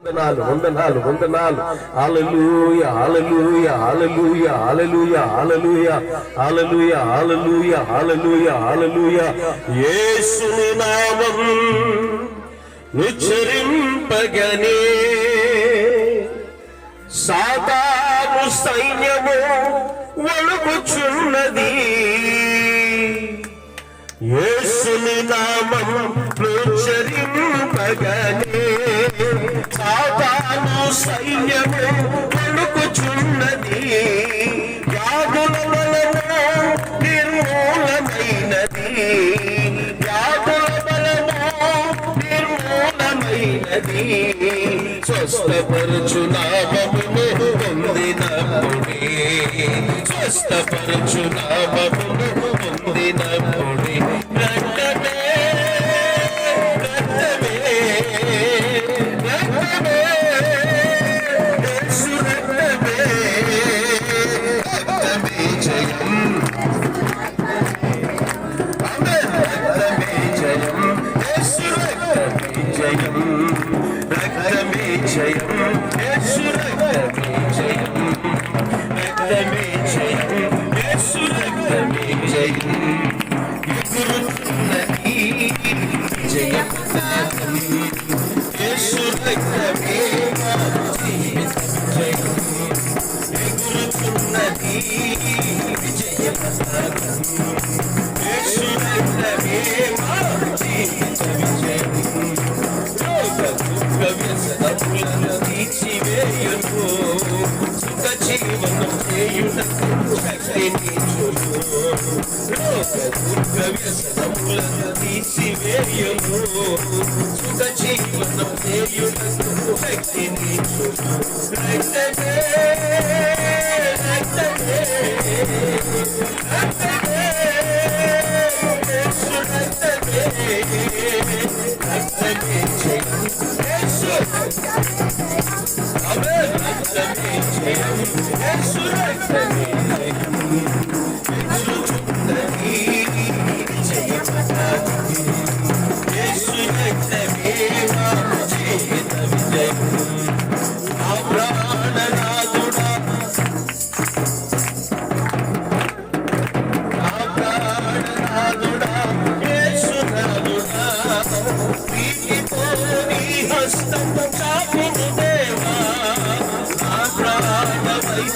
వందనాలు వందనాలు వందనాలు హల్లెలూయా హల్లెలూయా హల్లెలూయా హల్లెలూయా హల్లెలూయా హల్లెలూయా హల్లెలూయా హల్లెలూయా హల్లెలూయా యేసుని నామం ఉచ్చరింపగనే సాతాను సైన్యము వణుకుచున్నది యేసుని నామం ప్రోచరింపగనే సాతాను సైన్యము వణుకుచున్నది వ్యాధుల వలన నిర్మూలమైనది. వ్యాధుల వలన నిర్మూలమైనది. స్వస్థపరచు నామమును పొందినప్పుడే. స్వస్థపరచు నామమును da mesa da mulata de se ver e amor Sucadinho, mas não veio, mas não corre que nem sou Na TV, na TV, na TV Deixo na TV, na TV Deixo na TV, na TV Deixo na TV, na TV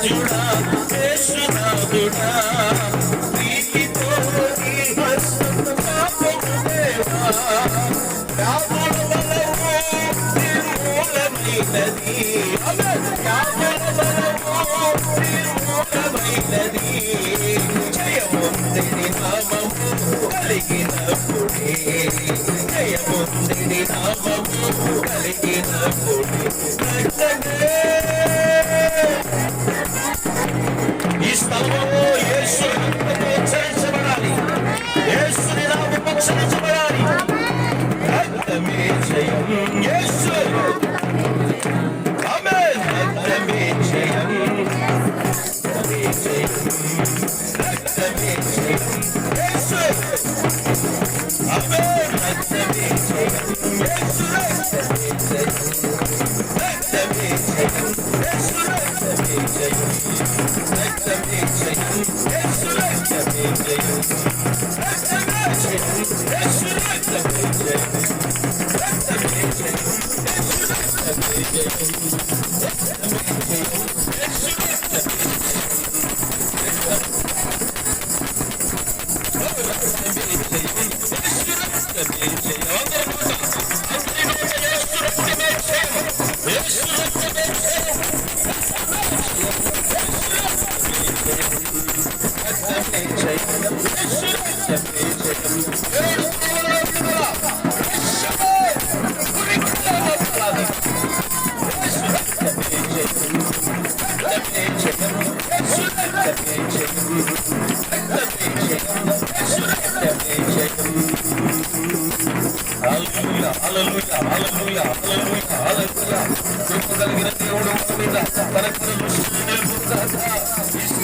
రాజుడా శేషనాథుడా ప్రీతితో నీ హస్తము కాపము దేవా రాముడు బలము నిర్మూలమైనది రాముడు నామము కలిగినప్పుడే. జయవంతుడి రక్తమే స్థలంలో యేసు రక్తము యేసుని నామము రక్తమే జయం. యేసు ఆమేన్ రక్తమే జయం రక్తమే జయం. రక్తమే జయం. Yeah.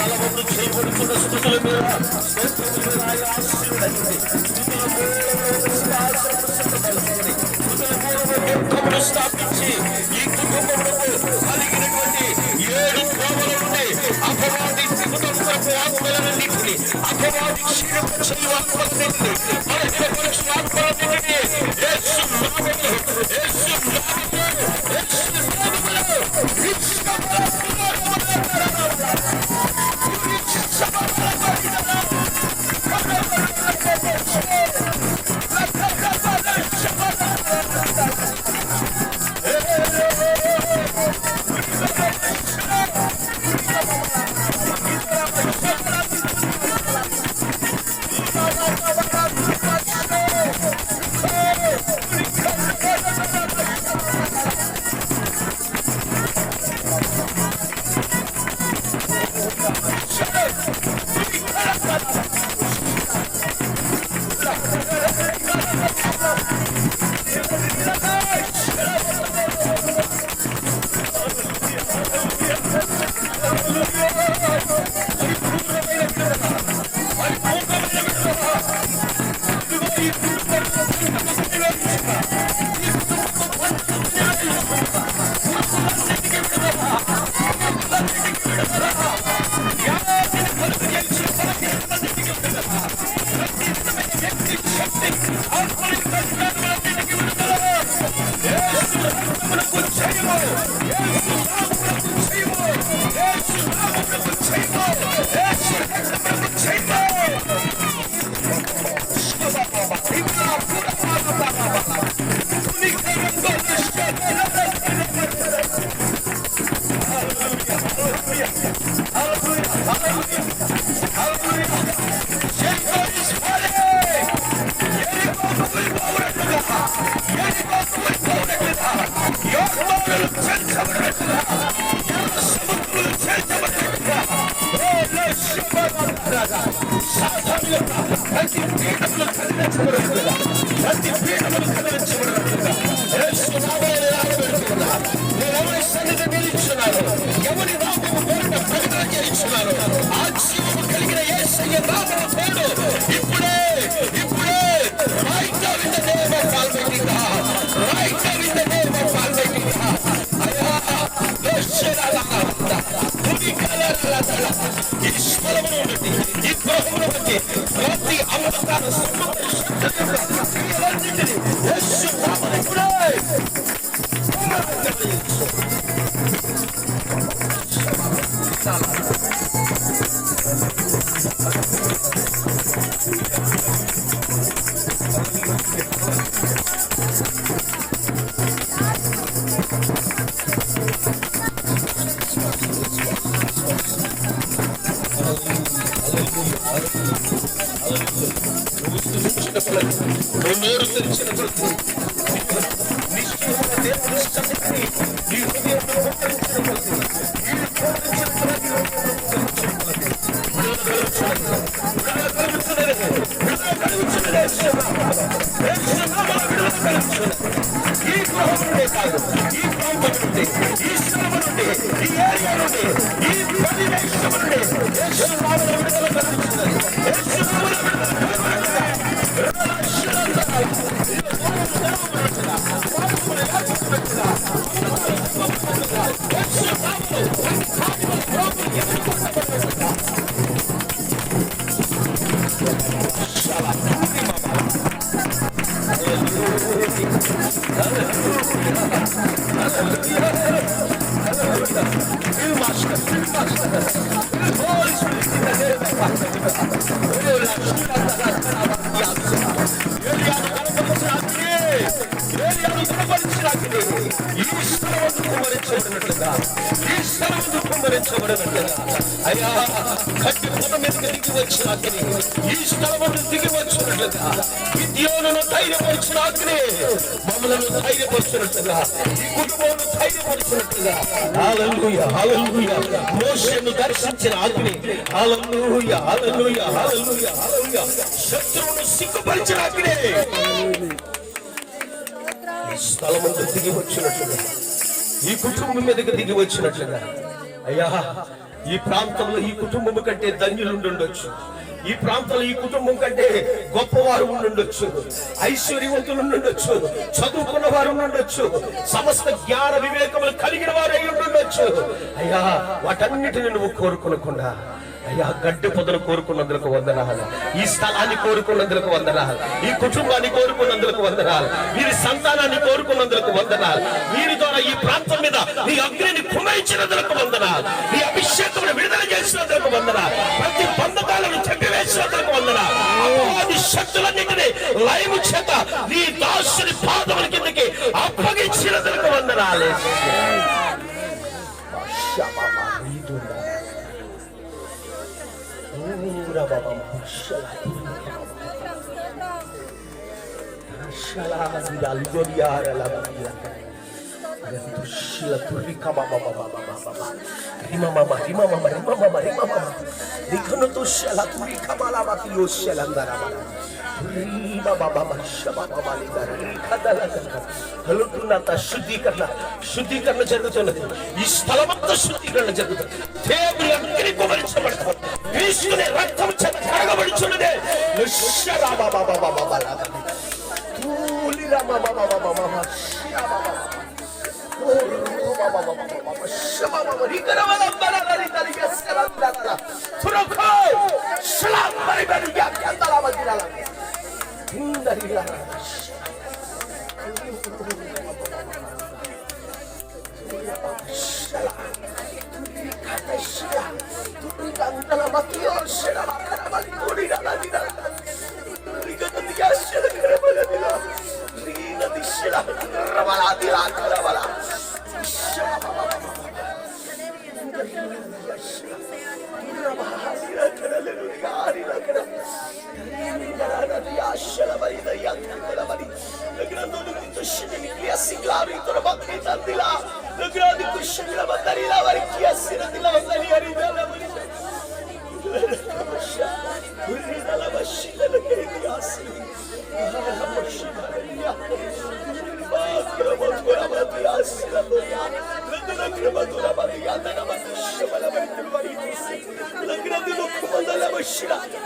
నలభై చేయబడుతున్న స్థుతుల మీద స్థుతుల మూలము స్థాపించి ఈ కుటుంబంలో కలిగినటువంటి ఏడు కోమల నుండి అపవాది కుటుంబపు ఆత్మలన్నింటినీ అపవాది క్షీణపరిచే ఆత్మలన్నింటినీ మన ఆత్మలన్నింటినీ Bueno, ఎవరి నామము పేరున ప్రకటన చేయించున్నారు ఆ జీవము కలిగిన యేసయ్య నామము పేరు ఇప్పుడే ఇప్పుడే right now in the name of Almighty God right now in the name of Almighty God అయ్యా దర్శనాల పులికలల ఈ స్థలమును బట్టి ఈ ప్రభువును బట్టి ప్రతి అంధకార శక్తులన్నిటినీ నామములో విడుదల కలుగుచున్నది. ఈ గృహం నుండి ఈ స్థలం నుండి ఏరియా నుండి ఈ ప్రదేశం నుండి యేసు విడుదల కలుగుతుంది ఏలియాను కనపరిచిన అగ్ని, ఏలియాను కనపరిచిన అగ్ని, ఈ స్థలమందు కుమ్మరించబడినట్లుగా, ఈ స్థలమందు కుమ్మరించబడినట్లుగా, అయ్యా కట్టి పొద మీదకి దిగి వచ్చిన అగ్ని, ఈ స్థలమందు దిగి వచ్చినట్లుగా, విద్యోను ధైర్యపరిచిన అగ్ని, మమ్మలను ధైర్యపరిచినట్లుగా, ఈ కుటుంబం ధైర్యపరిచినట్లుగా, హల్లెలూయా, హల్లెలూయా. మోషేను దర్శించిన అగ్ని. హల్లెలూయా, హల్లెలూయా, హల్లెలూయా, హల్లెలూయా. శత్రువును సిగ్గుపరిచిన అగ్ని. ఈ దిగి వచ్చినట్లుగా ఈ కుటుంబం మీదకి దిగి వచ్చినట్లుగా. అయ్యా ఈ ప్రాంతంలో ఈ కుటుంబం కంటే ధన్యులు ఉండొచ్చు. ఈ ప్రాంతంలో ఈ కుటుంబం కంటే గొప్పవారు ఉండుండొచ్చు ఐశ్వర్యవంతులు ఉండొచ్చు. చదువుకున్న వారు ఉండొచ్చు. సమస్త జ్ఞాన వివేకములు కలిగిన వారు అయి ఉండొచ్చు. అయ్యా వాటన్నిటిని నువ్వు కోరుకునకుండా అయ్యా గడ్డి పొదలు కోరుకున్నందుకు వందనాలు. ఈ స్థలాన్ని కోరుకున్నందుకు వందనాలు. ఈ కుటుంబాన్ని కోరుకున్నందుకు వందనాలు. వీరి సంతానాన్ని కోరుకున్నందుకు వందనాలు. వీరి ద్వారా ఈ ప్రాంతం మీద నీ అగ్నిని కుమరించినందుకు వందనాలు. నీ అభిషేకం విడుదల చేసినందుకు వందనాలు. ప్రతి బంధకాలను చెప్పివేసినందుకు వందనాలు. అపవాది శక్తులన్నింటినీ లైవ్ చేత నీ దాసుని పాదముల కిందకి అప్పగించినందుకు వందనాలు. ওরা বাবা দেখুন তো শালা তুরি খামালা বাকি ও শালান্দারা বাবা శుద్ధీకరణ శుద్ధీకరణ జరుగుతున్నది ఈ స్థలమంతా శుద్ధీకరణ జరుగుతుంది దేవుని అగ్ని కుమరించబడతాం తీసుకునే రక్తం చేత కడగబడుచున్నదే Hallelujah.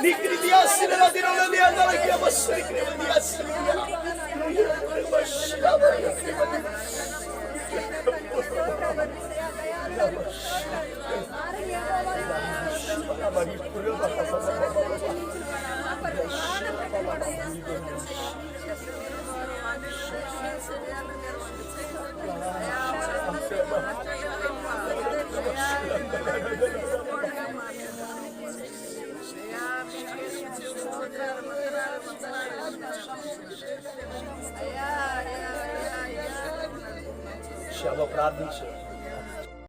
Nikri diye sinir adını Dios. para a